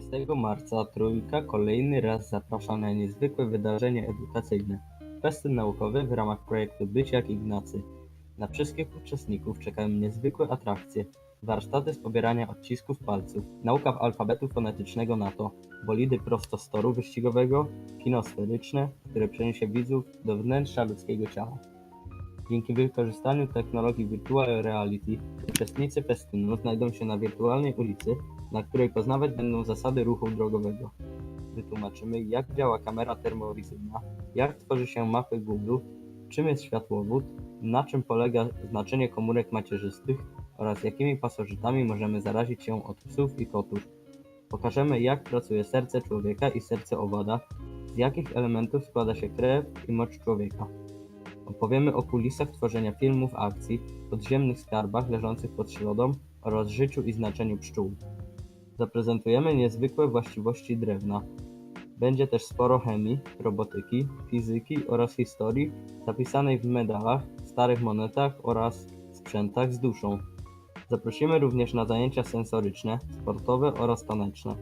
30 marca Trójka kolejny raz zaprasza na niezwykłe wydarzenie edukacyjne. Festyn naukowy w ramach projektu Być jak Ignacy. Na wszystkich uczestników czekają niezwykłe atrakcje, warsztaty z pobierania odcisków palców, nauka alfabetu fonetycznego NATO, bolidy prosto z toru wyścigowego, kino sferyczne, które przeniesie widzów do wnętrza ludzkiego ciała. Dzięki wykorzystaniu technologii Virtual Reality uczestnicy festynu znajdą się na wirtualnej ulicy, na której poznawać będą zasady ruchu drogowego. Wytłumaczymy, jak działa kamera termowizyjna, jak tworzy się mapy Google, czym jest światłowód, na czym polega znaczenie komórek macierzystych oraz jakimi pasożytami możemy zarazić się od psów i kotów. Pokażemy, jak pracuje serce człowieka i serce owada, z jakich elementów składa się krew i mocz człowieka. Opowiemy o kulisach tworzenia filmów akcji, podziemnych skarbach leżących pod środą oraz życiu i znaczeniu pszczół. Zaprezentujemy niezwykłe właściwości drewna. Będzie też sporo chemii, robotyki, fizyki oraz historii zapisanej w medalach, starych monetach oraz sprzętach z duszą. Zaprosimy również na zajęcia sensoryczne, sportowe oraz taneczne.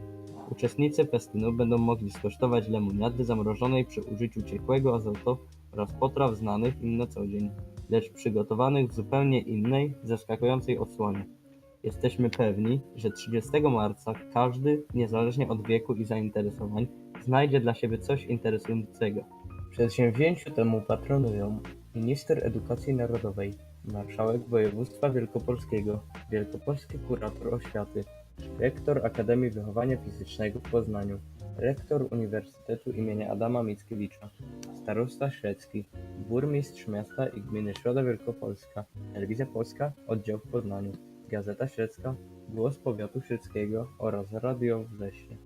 Uczestnicy festynu będą mogli skosztować lemoniady zamrożonej przy użyciu ciekłego azotu oraz potraw znanych im na co dzień, lecz przygotowanych w zupełnie innej, zaskakującej odsłonie. Jesteśmy pewni, że 30 marca każdy, niezależnie od wieku i zainteresowań, znajdzie dla siebie coś interesującego. Przedsięwzięciu temu patronują minister edukacji narodowej, marszałek województwa wielkopolskiego, wielkopolski kurator oświaty, rektor Akademii Wychowania Fizycznego w Poznaniu, rektor Uniwersytetu imienia Adama Mickiewicza, starosta średzki, burmistrz miasta i gminy Środa Wielkopolska, Telewizja Polska, oddział w Poznaniu, Gazeta Średzka, Głos Powiatu Średzkiego oraz Radio Wrześnie.